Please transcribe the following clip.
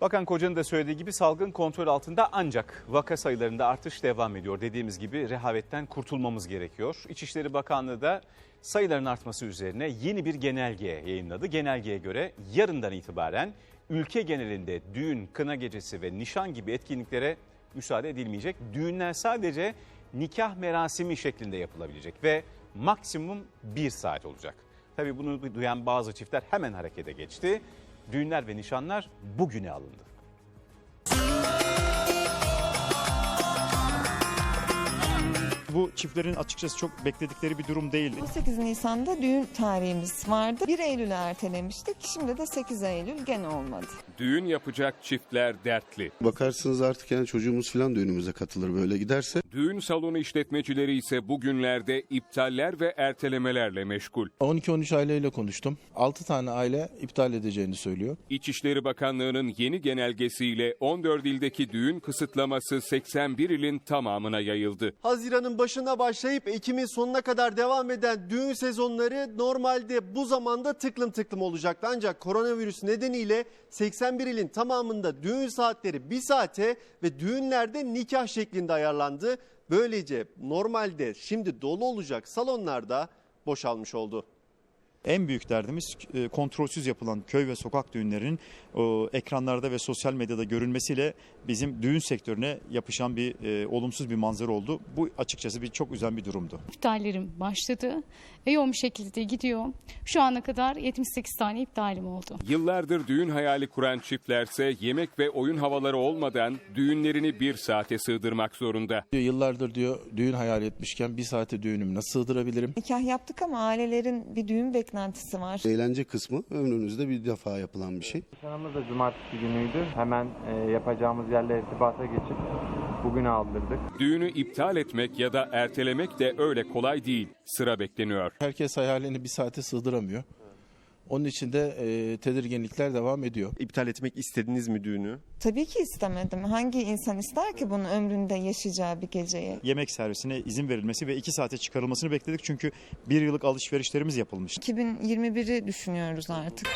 Bakan Koca'nın da söylediği gibi salgın kontrol altında ancak vaka sayılarında artış devam ediyor. Dediğimiz gibi rehavetten kurtulmamız gerekiyor. İçişleri Bakanlığı da sayıların artması üzerine yeni bir genelge yayınladı. Genelgeye göre yarından itibaren ülke genelinde düğün, kına gecesi ve nişan gibi etkinliklere müsaade edilmeyecek. Düğünler sadece nikah merasimi şeklinde yapılabilecek ve maksimum bir saat olacak. Tabii bunu duyan bazı çiftler hemen harekete geçti. Düğünler ve nişanlar bugüne alındı. Çiftlerin açıkçası çok bekledikleri bir durum değildi. 18 Nisan'da düğün tarihimiz vardı. 1 Eylül'e ertelemiştik. Şimdi de 8 Eylül gene olmadı. Düğün yapacak çiftler dertli. Bakarsınız artık yani çocuğumuz falan düğünümüze katılır böyle giderse. Düğün salonu işletmecileri ise bugünlerde iptaller ve ertelemelerle meşgul. 12-13 aileyle konuştum. 6 tane aile iptal edeceğini söylüyor. İçişleri Bakanlığı'nın yeni genelgesiyle 14 ildeki düğün kısıtlaması 81 ilin tamamına yayıldı. Haziran'ın başına başlayıp Ekim'in sonuna kadar devam eden düğün sezonları normalde bu zamanda tıklım tıklım olacaktı. Ancak koronavirüs nedeniyle 81 ilin tamamında düğün saatleri bir saate ve düğünlerde nikah şeklinde ayarlandı. Böylece normalde şimdi dolu olacak salonlarda boşalmış oldu. En büyük derdimiz e, kontrolsüz yapılan köy ve sokak düğünlerinin ekranlarda ve sosyal medyada görülmesiyle bizim düğün sektörüne yapışan bir e, olumsuz bir manzara oldu. Bu açıkçası bir çok üzen bir durumdu. İptallerim başladı. E, yoğun bir şekilde gidiyor. Şu ana kadar 78 tane iptalim oldu. Yıllardır düğün hayali kuran çiftlerse yemek ve oyun havaları olmadan düğünlerini bir saate sığdırmak zorunda. Yıllardır diyor düğün hayal etmişken bir saate düğünümü nasıl sığdırabilirim? Nikah yaptık ama ailelerin bir düğün beklentisi var. Eğlence kısmı ömrünüzde bir defa yapılan bir şey. Nişanımız da cumartesi günüydü. Hemen e, yapacağımız yerle irtibata geçip bugüne aldırdık. Düğünü iptal etmek ya da ertelemek de öyle kolay değil. Sıra bekleniyor. Herkes hayalini bir saate sığdıramıyor. Onun için de e, tedirginlikler devam ediyor. İptal etmek istediniz mi düğünü? Tabii ki istemedim. Hangi insan ister ki bunu ömründe yaşayacağı bir geceye? Yemek servisine izin verilmesi ve 2 saate çıkarılmasını bekledik çünkü bir yıllık alışverişlerimiz yapılmış. 2021'i düşünüyoruz artık.